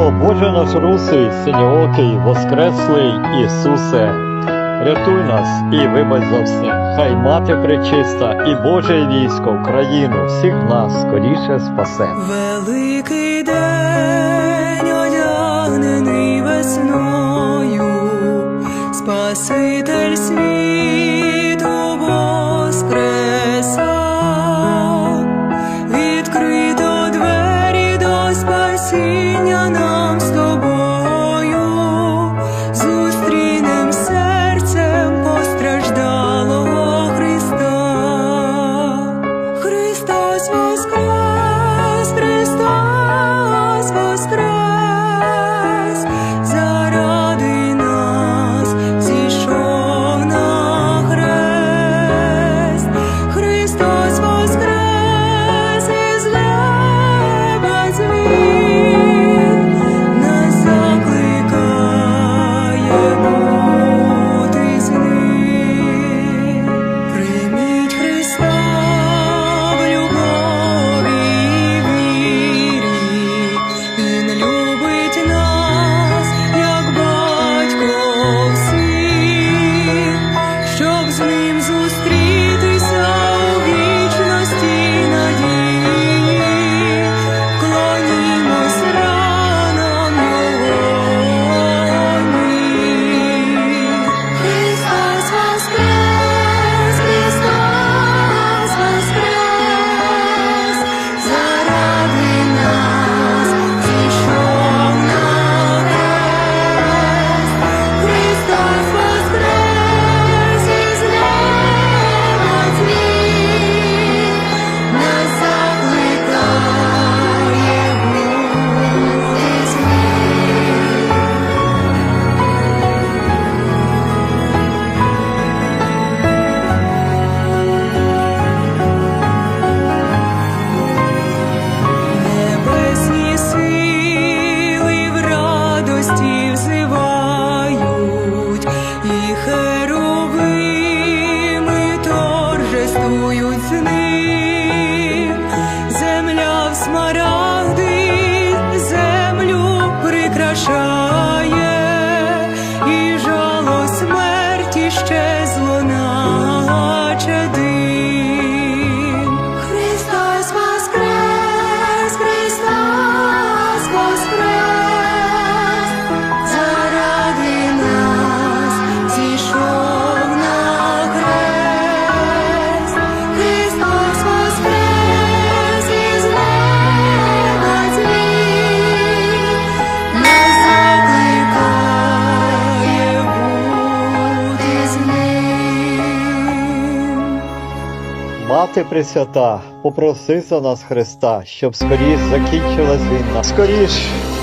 О Боже наш русий, синьоокий, воскреслий Ісусе, рятуй нас і вибач за все. Хай мати пречиста і Боже військо, Україну, всіх нас скоріше спасе. Великий день з ним. Земля в смарагди, землю прикрашає, і жало смерті щезло наче Мати Пресвята, попроси за нас Христа, щоб скоріш закінчилась війна. Скоріш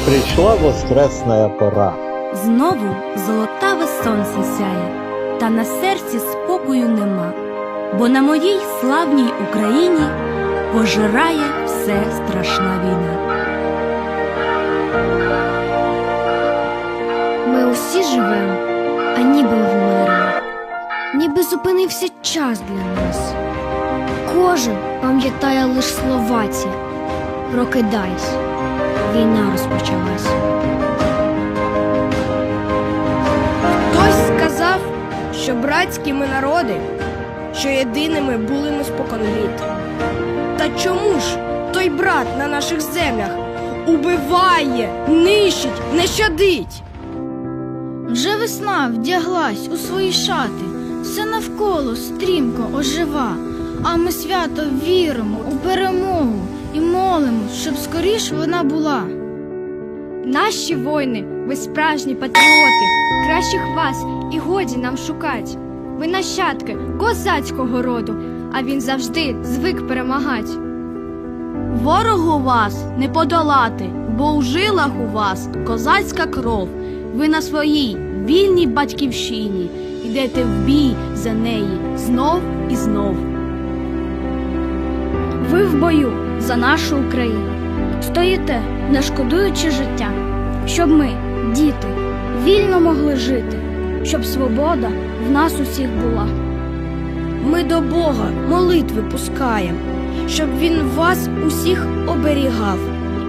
прийшла воскресна пора. Знову золотаве сонце сяє, та на серці спокою нема, бо на моїй славній Україні пожирає все страшна війна. Ми усі живемо, а ніби вмерли, ніби зупинився час для нас. Кожен пам'ятає лиш слова ці Прокидайся, війна розпочалась. Хтось сказав, що братські ми народи, що єдиними були ми споконвіт. Та чому ж той брат на наших землях убиває, нищить, не щадить? Вже весна вдяглась у свої шати, все навколо стрімко ожива, а ми свято віримо у перемогу і молимо, щоб скоріш вона була. Наші воїни, ви справжні патріоти, кращих вас і годі нам шукать. Ви нащадки козацького роду, а він завжди звик перемагать. Ворогу вас не подолати, бо у жилах у вас козацька кров. Ви на своїй вільній батьківщині йдете в бій за неї знов і знов. Ви в бою за нашу Україну стоїте, не шкодуючи життя, щоб ми, діти, вільно могли жити, щоб свобода в нас усіх була. Ми до Бога молитви пускаємо, щоб він вас усіх оберігав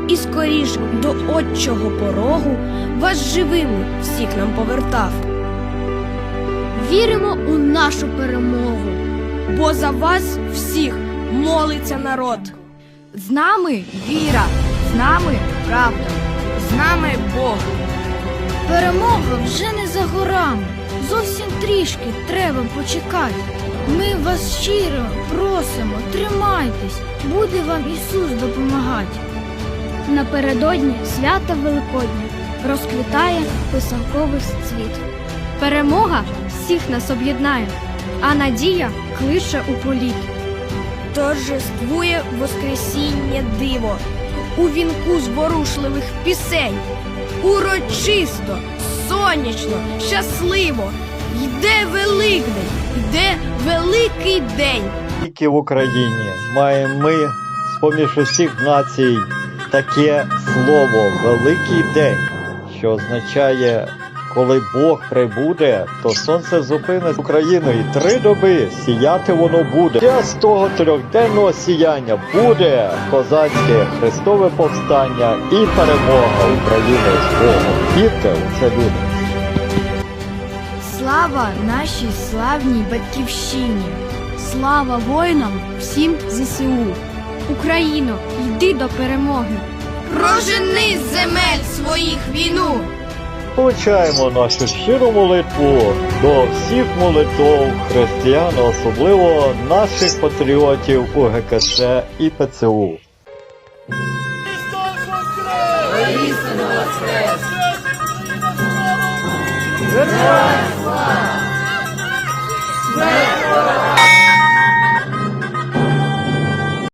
і скоріш до отчого порогу вас живими всіх нам повертав. Віримо у нашу перемогу. Бо за вас всіх молиться народ. З нами віра, з нами правда, з нами Бог. Перемога вже не за горами. Зовсім трішки треба почекати. Ми вас щиро просимо, тримайтесь, буде вам Ісус допомагати. Напередодні свята Великодня розквітає писанковий цвіт. Перемога всіх нас об'єднає, а надія клише у політ. Торжествує Воскресіння диво у вінку зворушливих пісень. Урочисто, сонячно, щасливо. Йде Великдень, йде великий день. Тільки в Україні маємо ми з-поміж усіх націй таке слово Великий день, що означає, коли Бог прибуде, то сонце зупинить Україну і три доби сіяти воно буде. Ще з того трьохденного сіяння буде козацьке хрестове повстання і перемога України з Богом. Вірте у це люди. Слава нашій славній батьківщині! Слава воїнам всім ЗСУ! Україно, йди до перемоги. Прожени земель. Получаємо нашу щиру молитву до всіх молитов християн, особливо наших патріотів у ГКЦ і ПЦУ. Смерть